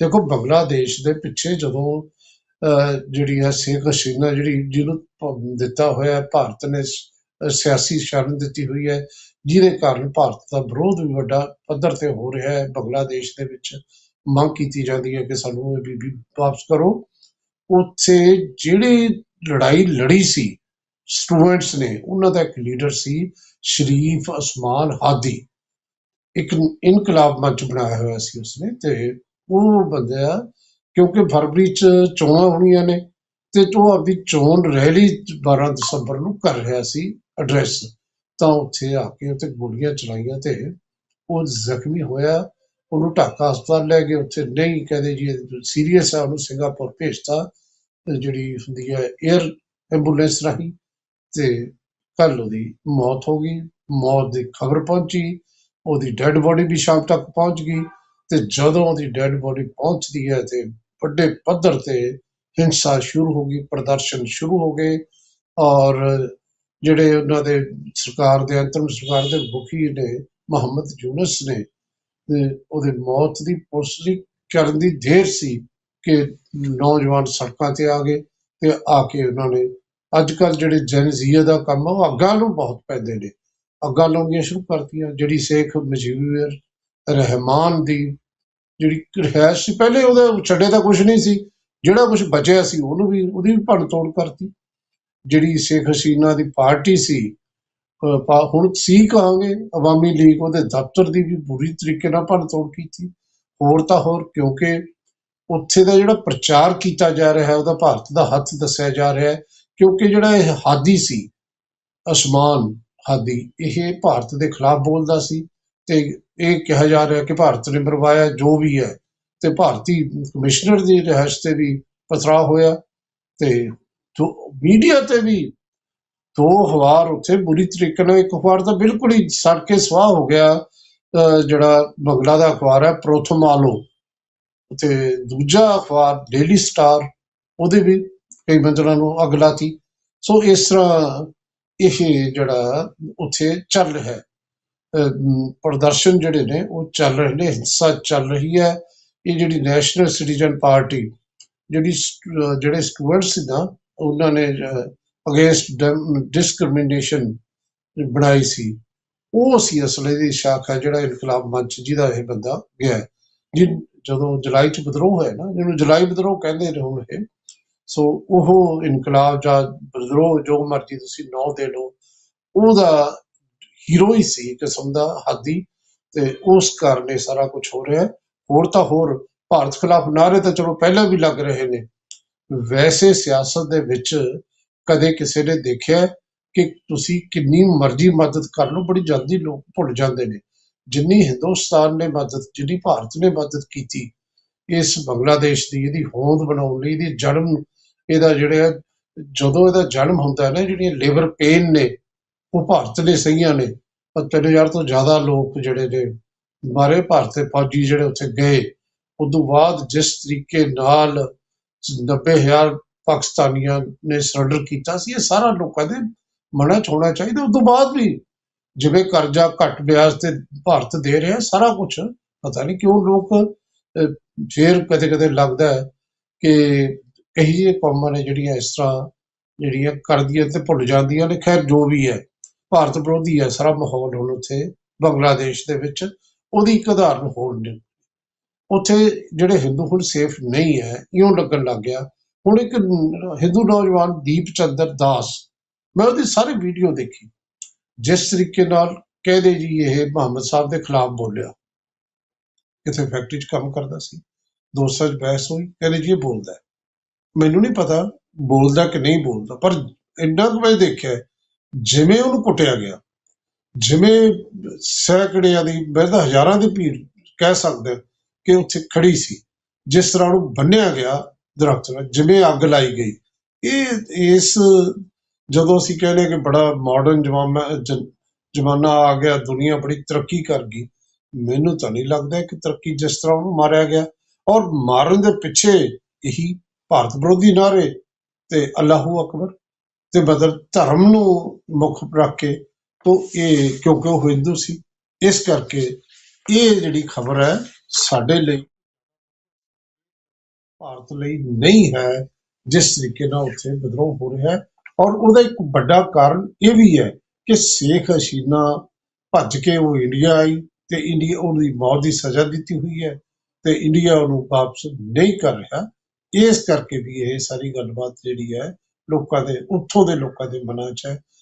ਦੇਖੋ ਬੰਗਲਾਦੇਸ਼ ਦੇ ਪਿੱਛੇ ਜਦੋਂ ਅਹ, ਜਿਹੜੀ ਹੈ ਸ਼ੇਖ ਹਸੀਨਾ ਜਿਹੜੀ ਜਿਹਨੂੰ ਦਿੱਤਾ ਹੋਇਆ ਭਾਰਤ ਨੇ ਸਿਆਸੀ ਸ਼ਰਨ ਦਿੱਤੀ ਹੋਈ ਹੈ ਜਿਹਦੇ ਕਾਰਨ ਭਾਰਤ ਦਾ ਵਿਰੋਧ ਵੀ ਵੱਡਾ ਪੱਧਰ ਤੇ ਹੋ ਰਿਹਾ ਹੈ ਬੰਗਲਾਦੇਸ਼ ਦੇ ਵਿੱਚ ਮੰਗ ਕੀਤੀ ਜਾਂਦੀ ਹੈ ਕਿ ਸਾਨੂੰ ਇਹ ਬੀਬੀ ਵਾਪਸ ਕਰੋ। ਉੱਥੇ ਜਿਹੜੀ ਲੜਾਈ ਲੜੀ ਸੀ ਸਟੂਡੈਂਟਸ ਨੇ ਉਹਨਾਂ ਦਾ ਇੱਕ ਲੀਡਰ ਸੀ ਸ਼ਰੀਫ ਅਸਮਾਨ ਹਾਦੀ। ਇੱਕ ਇਨਕਲਾਬ ਮੰਚ ਬਣਾਇਆ ਹੋਇਆ ਸੀ ਉਸਨੇ ਤੇ ਉਹ ਬੰਦਾ ਕਿਉਂਕਿ ਫਰਵਰੀ ਚ ਚੋਣਾਂ ਹੋਣੀਆਂ ਨੇ, ਤੇ ਉਹ ਆਪਣੀ ਚੋਣ ਰੈਲੀ 12 ਦਸੰਬਰ ਨੂੰ ਕਰ ਰਿਹਾ ਸੀ ਐਡਰੈਸ ਤਾਂ ਉੱਥੇ ਆ ਕੇ ਉੱਥੇ ਗੋਲੀਆਂ ਚਲਾਈਆਂ ਤੇ ਉਹ ਜ਼ਖਮੀ ਹੋਇਆ, ਉਹਨੂੰ ਢਾਕਾ ਹਸਪਤਾਲ ਲੈ ਗਏ, ਉੱਥੇ ਨਹੀਂ ਕਹਿੰਦੇ ਜੀ ਸੀਰੀਅਸ ਆ, ਉਹਨੂੰ ਸਿੰਗਾਪੁਰ ਭੇਜਤਾ, ਜਿਹੜੀ ਹੁੰਦੀ ਹੈ 에ਅਰ ਐਂਬੂਲੈਂਸ ਰਾਹੀਂ, ਤੇ ਕੱਲ ਉਹਦੀ ਮੌਤ ਹੋ ਗਈ, ਮੌਤ ਦੀ ਖਬਰ ਪਹੁੰਚੀ, ਉਹਦੀ ਡੈੱਡ ਬੋਡੀ ਵੀ ਸ਼ਾਮ ਤੱਕ ਪਹੁੰਚ ਗਈ ਤੇ ਜਦੋਂ ਉਹਦੀ ਡੈੱਡ ਬੋਡੀ ਪਹੁੰਚਦੀ ਹੈ ਤੇ ਵੱਡੇ ਪੱਧਰ ਤੇ ਹਿੰਸਾ ਸ਼ੁਰੂ ਹੋ ਗਈ, ਪ੍ਰਦਰਸ਼ਨ ਸ਼ੁਰੂ ਹੋ ਗਏ ਔਰ ਜਿਹੜੇ ਉਹਨਾਂ ਦੇ ਸਰਕਾਰ ਦੇ ਅੰਤਰਮ ਸਰਕਾਰ ਦੇ ਮੁਖੀ ਨੇ, ਮੁਹੰਮਦ ਯੂਨਸ ਨੇ, ਤੇ ਉਹਦੇ ਮੌਤ ਦੀ ਪੁਸ਼ਟੀ ਕਰਨ ਦੀ ਦੇਰ ਸੀ ਕਿ ਨੌਜਵਾਨ ਸੜਕਾਂ ਤੇ ਆ ਗਏ ਤੇ ਆ ਕੇ ਉਹਨਾਂ ਨੇ ਅੱਜ ਕੱਲ ਜਿਹੜੇ ਜਨਜ਼ੀਆ ਦਾ ਕੰਮ ਆ, ਉਹ ਅੱਗਾਂ ਨੂੰ ਬਹੁਤ ਪੈਂਦੇ ਨੇ। ਅੱਗਾਂ ਲਾਉਣੀਆਂ ਸ਼ੁਰੂ ਕਰਤੀਆਂ, ਜਿਹੜੀ ਸ਼ੇਖ ਮੁਜੀਬਰ ਰਹਿਮਾਨ ਦੀ ਜਿਹੜੀ ਰਿਹਾਇਸ਼ ਸੀ, ਪਹਿਲੇ ਉਹਦੇ ਛੱਡੇ ਤਾਂ ਕੁਝ ਨਹੀਂ ਸੀ, ਜਿਹੜਾ ਕੁਝ ਬਚਿਆ ਸੀ ਉਹਨੂੰ ਵੀ, ਉਹਦੀ ਵੀ ਭੰਨ ਤੋੜ ਕਰਤੀ। ਜਿਹੜੀ ਸ਼ੇਖ ਹਸੀਨਾ ਦੀ ਪਾਰਟੀ ਸੀ ਹੁਣ ਸੀ ਕਹਾਂਗੇ, ਅਵਾਮੀ ਲੀਗ ਉਹਦੇ ਦਫ਼ਤਰ ਦੀ ਵੀ ਬੁਰੀ ਤਰੀਕੇ ਨਾਲ ਭੰਨ ਤੋੜ ਕੀਤੀ। ਹੋਰ ਤਾਂ ਹੋਰ, ਕਿਉਂਕਿ ਉੱਥੇ ਦਾ ਜਿਹੜਾ ਪ੍ਰਚਾਰ ਕੀਤਾ ਜਾ ਰਿਹਾ ਹੈ, ਉਹਦਾ ਭਾਰਤ ਦਾ ਹੱਥ ਦੱਸਿਆ ਜਾ ਰਿਹਾ ਹੈ, ਕਿਉਂਕਿ ਜਿਹੜਾ ਇਹ ਹਾਦੀ ਸੀ, ਅਸਮਾਨ ਹਾਦੀ, ਇਹ ਭਾਰਤ ਦੇ ਖਿਲਾਫ ਬੋਲਦਾ ਸੀ। ਤੇ ਇਹ ਕਿਹਾ ਜਾ ਰਿਹਾ ਕਿ ਭਾਰਤ ਨੇ ਮਰਵਾਇਆ ਜੋ ਵੀ ਹੈ ਤੇ ਭਾਰਤੀ ਕਮਿਸ਼ਨਰ ਦੀ ਰਿਹਾਇਸ਼ ਤੇ ਵੀ ਪਥਰਾਅ ਹੋਇਆ ਤੇ ਮੀਡੀਆ ਤੇ ਵੀ ਦੋ ਅਖਬਾਰ ਉੱਥੇ ਬੁਰੀ ਤਰੀਕੇ ਨਾਲ ਇੱਕ ਅਖਬਾਰ ਤਾਂ ਬਿਲਕੁਲ ਹੀ ਸੜ ਕੇ ਸਵਾਹ ਹੋ ਗਿਆ, ਅਹ ਜਿਹੜਾ ਬੰਗਲਾ ਦਾ ਅਖਬਾਰ ਹੈ, ਪ੍ਰੋਥਮ ਆਲੋ। ਤੇ ਦੂਜਾ ਅਖਬਾਰ ਡੇਲੀ ਸਟਾਰ ਉਹਦੇ ਵੀ ਕਈ ਬੰਦਰਾਂ ਨੂੰ ਅੱਗ ਲਾਤੀ। ਸੋ ਇਸ ਤਰ੍ਹਾਂ ਇਹ ਜਿਹੜਾ ਉੱਥੇ ਚੱਲ ਰਿਹਾ। ਹੈ ਪ੍ਰਦਰਸ਼ਨ ਜਿਹੜੇ ਨੇ, ਉਹ ਚੱਲ ਰਹੇ ਨੇ, ਹਿੰਸਾ ਚੱਲ ਰਹੀ ਹੈ ਇਹ ਜਿਹੜੀ ਨੈਸ਼ਨਲ ਸਿਟੀਜ਼ਨ ਪਾਰਟੀ ਜਿਹੜੀ ਜਿਹੜੇ ਸਟੂਡੈਂਟ ਸੀ ਨਾ, ਉਹਨਾਂ ਨੇ ਅਗੇਂਸਟ ਡਿਸਕ੍ਰਿਮੀਨੇਸ਼ਨ ਬਣਾਈ ਸੀ ਉਹ ਸੀ ਅਸਲੇ ਦੀ ਸ਼ਾਖਾ ਜਿਹੜਾ ਇਨਕਲਾਬ ਮੰਚ ਜਿਹਦਾ ਇਹ ਬੰਦਾ ਗਿਆ ਹੈ। ਜਿ- ਜਦੋਂ ਜੁਲਾਈ ਚ ਵਿਦਰੋਹ ਹੋਇਆ ਨਾ, ਜਿਹਨੂੰ ਜੁਲਾਈ ਵਿਦਰੋਹ ਕਹਿੰਦੇ ਨੇ ਹੁਣ ਇਹ, ਸੋ ਉਹ ਇਨਕਲਾਬ ਜਾਂ ਵਿਦਰੋਹ ਜੋ ਮਰਜ਼ੀ ਤੁਸੀਂ ਨੌ ਦੇ ਲਓ, ਉਹਦਾ ਹੀਰੋ ਹੀ ਸੀ ਕਿਸਮ ਦਾ ਹਾਦੀ ਤੇ ਉਸ ਕਾਰਨ ਇਹ ਸਾਰਾ ਕੁਝ ਹੋ ਰਿਹਾ ਹੋਰ ਤਾਂ ਹੋਰ, ਭਾਰਤ ਖਿਲਾਫ ਨਾਅਰੇ ਤਾਂ ਚਲੋ ਪਹਿਲਾਂ ਵੀ ਲੱਗ ਰਹੇ ਨੇ। ਵੈਸੇ ਸਿਆਸਤ ਦੇ ਵਿੱਚ ਕਦੇ ਕਿਸੇ ਨੇ ਦੇਖਿਆ ਕਿ ਤੁਸੀਂ ਕਿੰਨੀ ਮਰਜ਼ੀ ਮਦਦ ਕਰ ਲਓ, ਬੜੀ ਜਲਦੀ ਲੋਕ ਭੁੱਲ ਜਾਂਦੇ ਨੇ। ਜਿੰਨੀ ਹਿੰਦੁਸਤਾਨ ਨੇ ਮਦਦ, ਜਿੰਨੀ ਭਾਰਤ ਨੇ ਮਦਦ ਕੀਤੀ, ਇਸ ਬੰਗਲਾਦੇਸ਼ ਦੀ, ਇਹਦੀ ਹੋਂਦ ਬਣਾਉਣ ਲਈ, ਇਹਦੀ ਜਨਮ, ਇਹਦਾ ਜਿਹੜਾ ਜਦੋਂ ਇਹਦਾ ਜਨਮ ਹੁੰਦਾ ਹੈ ਨਾ, ਜਿਹੜੀਆਂ ਲੇਬਰ ਪੇਨ ਨੇ ਉਹ ਭਾਰਤ ਨੇ ਸਹੀਆਂ ਨੇ। ਪਰ ਤਿੰਨ ਹਜ਼ਾਰ ਤੋਂ ਜ਼ਿਆਦਾ ਲੋਕ ਜਿਹੜੇ ਨੇ, ਮਾਰੇ ਭਾਰਤ ਦੇ ਫੌਜੀ ਜਿਹੜੇ ਉੱਥੇ ਗਏ। ਉਦੋਂ ਬਾਅਦ ਜਿਸ ਤਰੀਕੇ ਨਾਲ 90000 ਪਾਕਿਸਤਾਨੀਆਂ ਨੇ ਸਰੈਂਡਰ ਕੀਤਾ ਸੀ, ਇਹ ਸਾਰਾ ਲੋਕਾਂ ਦੇ ਮਨਾਂ 'ਚ ਹੋਣਾ ਚਾਹੀਦਾ। ਉਦੋਂ ਬਾਅਦ ਵੀ ਜਿਵੇਂ ਕਰਜ਼ਾ ਘੱਟ ਵਿਆਜ ਤੇ ਭਾਰਤ ਦੇ ਰਿਹਾ, ਸਾਰਾ ਕੁਝ ਪਤਾ ਨਹੀਂ ਕਿਉਂ ਲੋਕ ਫੇਰ ਕਦੇ ਕਦੇ ਲੱਗਦਾ ਹੈ ਕਿ ਕਈ ਜਿਹੇ ਕੌਮਾਂ ਨੇ ਜਿਹੜੀਆਂ ਇਸ ਤਰ੍ਹਾਂ ਜਿਹੜੀਆਂ ਕਰਦੀਆਂ ਤੇ ਭੁੱਲ ਜਾਂਦੀਆਂ ਨੇ। ਖੈਰ, ਜੋ ਵੀ ਹੈ ਭਾਰਤ ਵਿਰੋਧੀ ਹੈ, ਸਾਰਾ ਮਾਹੌਲ ਹੁਣ ਉੱਥੇ ਬੰਗਲਾਦੇਸ਼ ਦੇ ਵਿੱਚ, ਉਹਦੀ ਇੱਕ ਉਦਾਹਰਨ ਹੋਰ ਨੇ। ਉੱਥੇ ਜਿਹੜੇ ਹਿੰਦੂ ਹੁਣ ਸੇਫ ਨਹੀਂ ਹੈ, ਇਉਂ ਲੱਗਣ ਲੱਗ ਗਿਆ। ਹੁਣ ਇੱਕ ਹਿੰਦੂ ਨੌਜਵਾਨ ਦੀਪ ਚੰਦਰ ਦਾਸ, ਮੈਂ ਉਹਦੀ ਸਾਰੀ ਵੀਡੀਓ ਦੇਖੀ। ਜਿਸ ਤਰੀਕੇ ਨਾਲ ਕਹਿੰਦੇ ਜੀ ਇਹ ਮੁਹੰਮਦ ਸਾਹਿਬ ਦੇ ਖਿਲਾਫ ਬੋਲਿਆ। ਕਿਤੇ ਫੈਕਟਰੀ 'ਚ ਕੰਮ ਕਰਦਾ ਸੀ। ਦੋਸਤਾਂ 'ਚ ਬਹਿਸ ਹੋਈ, ਕਹਿੰਦੇ ਜੀ ਇਹ ਬੋਲਦਾ ਮੈਨੂੰ ਨਹੀਂ ਪਤਾ ਬੋਲਦਾ ਕਿ ਨਹੀਂ ਬੋਲਦਾ, ਪਰ ਇੰਨਾ ਕੁ ਮੈਂ ਦੇਖਿਆ ਜਿਵੇਂ ਉਹਨੂੰ ਕੁੱਟਿਆ ਗਿਆ, ਜਿਵੇਂ ਸੈਂਕੜਿਆਂ ਦੀ, ਮੈਂ ਤਾਂ ਹਜ਼ਾਰਾਂ ਦੀ ਭੀੜ ਕਹਿ ਸਕਦਾ ਕਿ ਉੱਥੇ ਖੜੀ ਸੀ। ਜਿਸ ਤਰ੍ਹਾਂ ਉਹਨੂੰ ਬੰਨਿਆ ਗਿਆ ਦਰਖਤ ਨਾਲ, ਜਿਵੇਂ ਅੱਗ ਲਾਈ ਗਈ। ਇਹ, ਇਸ ਜਦੋਂ ਅਸੀਂ ਕਹਿੰਦੇ ਕਿ ਬੜਾ ਮਾਡਰਨ ਜਮਾਨਾ ਜ਼ਮਾਨਾ ਆ ਗਿਆ, ਦੁਨੀਆ ਬੜੀ ਤਰੱਕੀ ਕਰ ਗਈ, ਮੈਨੂੰ ਤਾਂ ਨਹੀਂ ਲੱਗਦਾ ਕਿ ਤਰੱਕੀ ਜਿਸ ਤਰ੍ਹਾਂ ਉਹਨੂੰ ਮਾਰਿਆ ਗਿਆ। ਔਰ ਮਾਰਨ ਦੇ ਪਿੱਛੇ ਇਹੀ ਭਾਰਤ ਵਿਰੋਧੀ ਨਾਰੇ ਤੇ ਅੱਲਾਹੂ ਅਕਬਰ ਤੇ ਬਦਲ ਧਰਮ ਨੂੰ ਮੁੱਖ ਰੱਖ ਕੇ ਤੋਂ ਇਹ ਕਿਉਂਕਿ ਉਹ ਹਿੰਦੂ ਸੀ? ਇਸ ਕਰਕੇ ਇਹ ਜਿਹੜੀ ਖਬਰ ਹੈ ਸਾਡੇ ਲਈ ਭਾਰਤ ਲਈ ਨਹੀਂ ਹੈ, ਜਿਸ ਤਰੀਕੇ ਨਾਲ ਉੱਥੇ ਵਿਦਰੋਹ ਹੋ ਰਿਹਾ ਹੈ। ਔਰ ਉਹਦਾ ਇੱਕ ਵੱਡਾ ਕਾਰਨ ਇਹ ਵੀ ਹੈ ਕਿ ਸ਼ੇਖ ਹਸੀਨਾ ਭੱਜ ਕੇ ਉਹ ਇੰਡੀਆ ਆਈ ਤੇ ਇੰਡੀਆ ਉਹਦੀ ਮੌਤ ਦੀ ਸਜ਼ਾ ਦਿੱਤੀ ਹੋਈ ਹੈ ਤੇ ਇੰਡੀਆ ਉਹਨੂੰ ਵਾਪਸ ਨਹੀਂ ਕਰ ਰਿਹਾ। ਇਸ ਕਰਕੇ ਵੀ ਇਹ ਸਾਰੀ ਗੱਲਬਾਤ ਜਿਹੜੀ ਹੈ ਲੋਕਾਂ ਦੇ ਉੱਥੋਂ ਦੇ ਲੋਕਾਂ ਦੇ ਮਨਾਂ 'ਚ ਹੈ।